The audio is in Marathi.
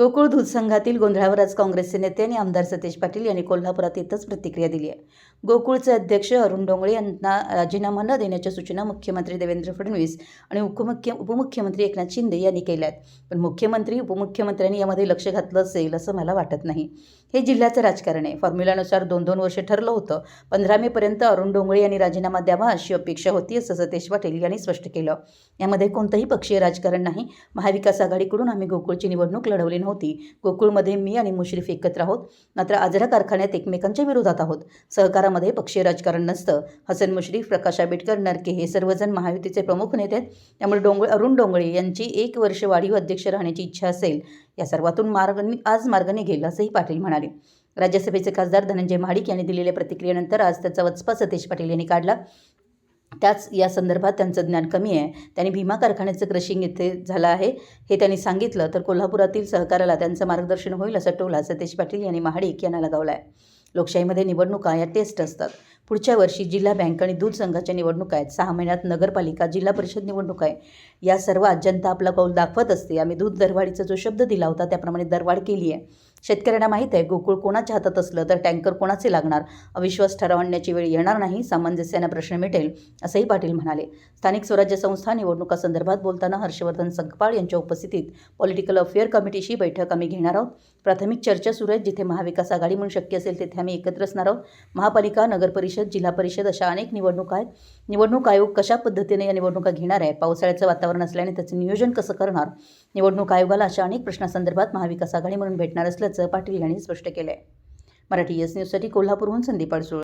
गोकुळ दूध संघातील गोंधळावर आज काँग्रेसचे नेते आणि आमदार सतेज पाटील यांनी कोल्हापुरात येतच प्रतिक्रिया दिली आहे. गोकुळचे अध्यक्ष अरुण डोंगळे यांना राजीनामा न देण्याच्या सूचना मुख्यमंत्री देवेंद्र फडणवीस आणि उपमुख्य उपमुख्यमंत्री एकनाथ शिंदे यांनी केल्या आहेत. पण मुख्यमंत्री उपमुख्यमंत्र्यांनी यामध्ये लक्ष घातलं असेल असं मला वाटत नाही. हे जिल्ह्याचं राजकारण आहे. फॉर्म्युलानुसार दोन दोन वर्ष ठरलं होतं. पंधरा मेपर्यंत अरुण डोंगळे यांनी राजीनामा द्यावा अशी अपेक्षा होती असं सतेज पाटील यांनी स्पष्ट केलं. यामध्ये कोणतंही पक्षीय राजकारण नाही. महाविकास आघाडीकडून आम्ही गोकुळची निवडणूक लढवली नव्हती. गोकुळमध्ये मी आणि मुश्रीफ एकत्र आहोत. मात्र आजरा कारखान्यात एकमेकांच्या विरोधात आहोत. सहकारामध्ये पक्षीय राजकारण नसतं. हसन मुश्रीफ प्रकाश आंबेडकर नरके हे सर्वजण महायुतीचे प्रमुख नेते आहेत. त्यामुळे डोंगळ अरुण डोंगळे यांची एक वर्ष वाढीव अध्यक्ष राहण्याची इच्छा असेल या सर्वातून मार्ग आज मार्ग निघेल असंही पाटील म्हणाले. राज्यसभेचे खासदार धनंजय महाडिक यांनी दिलेल्या प्रतिक्रियेनंतर आज त्याचा वचपा सतीश पाटील यांनी काढला. त्याच या संदर्भात त्यांचं ज्ञान कमी आहे. त्यांनी भीमा कारखान्याचं क्रशिंग इथे झालं आहे. हे त्यांनी सांगितलं तर कोल्हापुरातील सहकाराला त्यांचं मार्गदर्शन होईल असा टोला सतेश पाटील यांनी महाडिक यांना लगावला आहे लोकशाहीमध्ये निवडणुका या टेस्ट असतात. पुढच्या वर्षी जिल्हा बँक आणि दूध संघाच्या निवडणुका आहेत. सहा महिन्यात नगरपालिका जिल्हा परिषद निवडणूक आहे. या सर्व जनता आपला कौल दाखवत असते. आम्ही दूध दरवाढीचा जो शब्द दिला होता त्याप्रमाणे दरवाढ केली आहे. शेतकऱ्यांना माहीत आहे गोकुळ कोणाच्या हातात असलं तर टँकर कोणाचे लागणार? अविश्वास ठराव आणण्याची वेळ येणार नाही सामंजस्यानं प्रश्न मिटेल असंही पाटील म्हणाले. स्थानिक स्वराज्य संस्था निवडणुकासंदर्भात बोलताना हर्षवर्धन संकपाळ यांच्या उपस्थितीत पॉलिटिकल अफेअर कमिटीशी बैठक आम्ही घेणार आहोत. प्राथमिक चर्चा सुरू आहेत जिथे महाविकास आघाडी म्हणून शक्य असेल तिथे आम्ही एकत्र असणार आहोत. महापालिका नगरपरिषद जिल्हा परिषद अशा अनेक निवडणुका आहेत. निवडणूक आयोग कशा पद्धतीने या निवडणुका घेणार आहे? पावसाळ्याचं वातावरण असल्याने त्याचं नियोजन कसं करणार? निवडणूक आयोगाला अशा अनेक प्रश्नासंदर्भात महाविकास आघाडी म्हणून भेटणार असल्याचं पाटील यांनी स्पष्ट केलं आहे मराठी एस न्यूजसाठी कोल्हापूरहून संदीप अडसूळ.